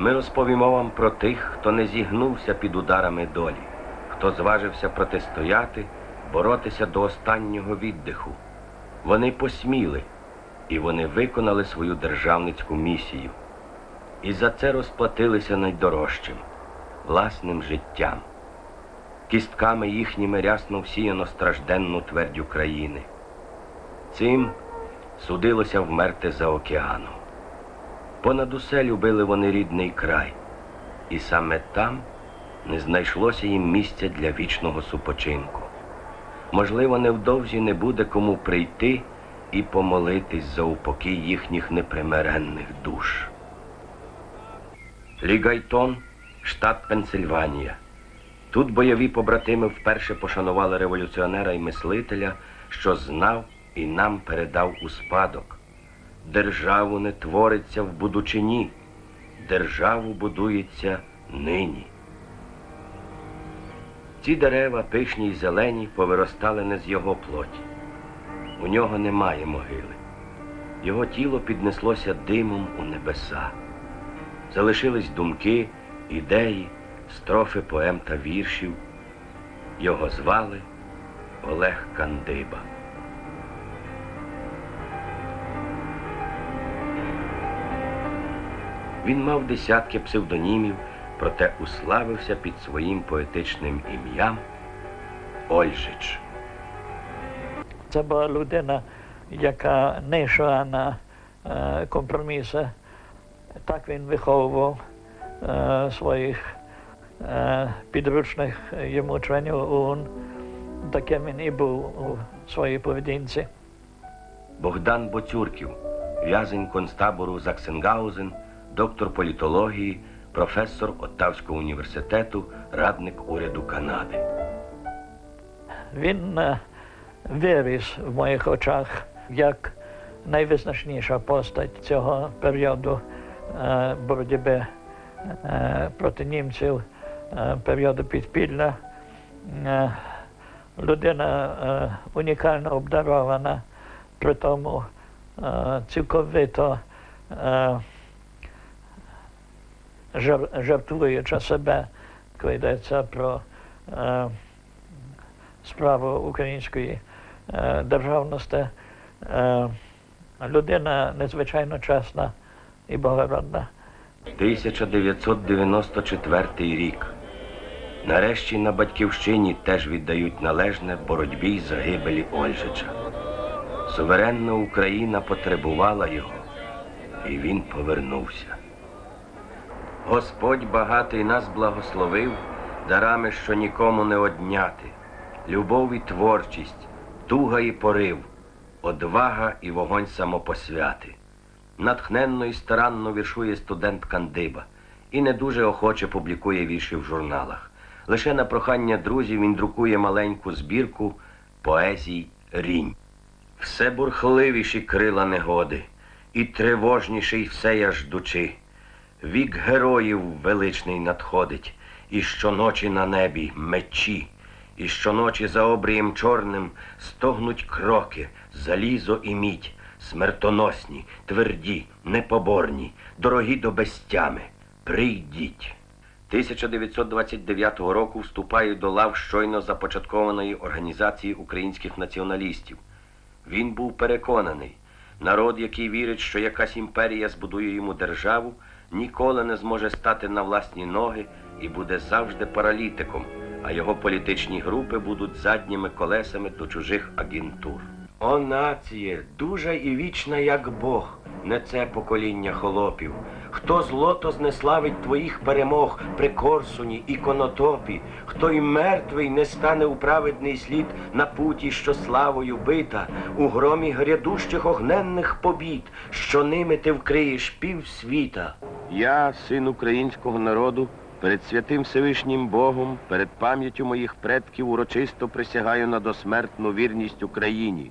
Ми розповімо вам про тих, хто не зігнувся під ударами долі, хто зважився протистояти, боротися до останнього віддиху. Вони посміли, і вони виконали свою державницьку місію. І за це розплатилися найдорожчим власним життям. Кістками їхніми рясно всіяно стражденну твердь України. Цим судилося вмерти за океаном. Понад усе любили вони рідний край, і саме там не знайшлося їм місця для вічного супочинку. Можливо, невдовзі не буде кому прийти і помолитись за упокій їхніх непримиренних душ. Лігайтон, штат Пенсильванія. Тут бойові побратими вперше пошанували революціонера і мислителя, що знав і нам передав у спадок. Державу не твориться в будучині, державу будується нині. Ці дерева, пишні й зелені, повиростали не з його плоті. У нього немає могили. Його тіло піднеслося димом у небеса. Залишились думки, ідеї, строфи поем та віршів. Його звали Олег Кандиба. Він мав десятки псевдонімів, проте уславився під своїм поетичним ім'ям Ольжич. Це була людина, яка не йшла на е, компроміси. Так він виховував е, своїх е, підручних йому членів ОУН. Таким він і був у своїй поведінці. Богдан Боцюрків, в'язень концтабору Заксенгаузен, доктор політології, професор Оттавського університету, радник уряду Канади. Він е, виріс в моїх очах як найвизначніша постать цього періоду е, боротьби е, проти німців, е, періоду підпілля. Е, Людина е, унікально обдарована, при тому е, цілковито е, жартуючи себе, коли йдеться про е, справу української е, державності. Е, людина незвичайно чесна і благородна. 1994 рік. Нарешті на батьківщині теж віддають належне боротьбі й загибелі Ольжича. Суверенна Україна потребувала його, і він повернувся. Господь багатий нас благословив дарами, що нікому не одняти, любов і творчість, туга і порив, одвага і вогонь самопосвяти. Натхненно і старанно віршує студент Кандиба і не дуже охоче публікує вірші в журналах. Лише на прохання друзів він друкує маленьку збірку поезій Рінь. Все бурхливіші крила негоди, і тривожніший все я ждучи. Вік героїв величний надходить, і щоночі на небі мечі, і щоночі за обрієм чорним стогнуть кроки, залізо і мідь, смертоносні, тверді, непоборні, дорогі до безтями. Прийдіть. 1929 року вступає до лав щойно започаткованої організації українських націоналістів. Він був переконаний, народ, який вірить, що якась імперія збудує йому державу, ніколи не зможе стати на власні ноги і буде завжди паралітиком, а його політичні групи будуть задніми колесами до чужих агентур. О, нація, дуже і вічна, як Бог, не це покоління холопів. Хто злото знеславить твоїх перемог при Корсуні і Конотопі, хто й мертвий не стане у праведний слід на путі, що славою бита, у громі грядущих огненних побід, що ними ти вкриєш півсвіта. Я, син українського народу, перед святим Всевишнім Богом, перед пам'яттю моїх предків урочисто присягаю на досмертну вірність Україні.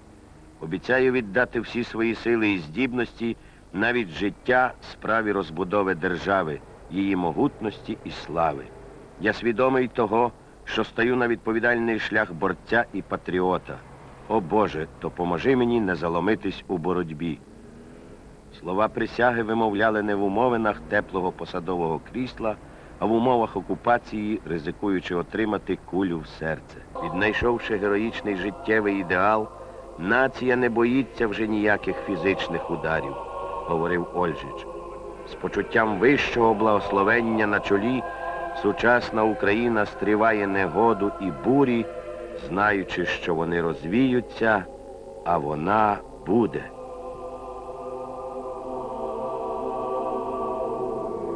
Обіцяю віддати всі свої сили і здібності, навіть життя справі розбудови держави, її могутності і слави. Я свідомий того, що стаю на відповідальний шлях борця і патріота. О Боже, допоможи мені не заломитись у боротьбі. Слова присяги вимовляли не в умовинах теплого посадового крісла, а в умовах окупації, ризикуючи отримати кулю в серце. Віднайшовши героїчний життєвий ідеал, нація не боїться вже ніяких фізичних ударів, говорив Ольжич. З почуттям вищого благословення на чолі сучасна Україна стриває негоду і бурі, знаючи, що вони розвіються, а вона буде.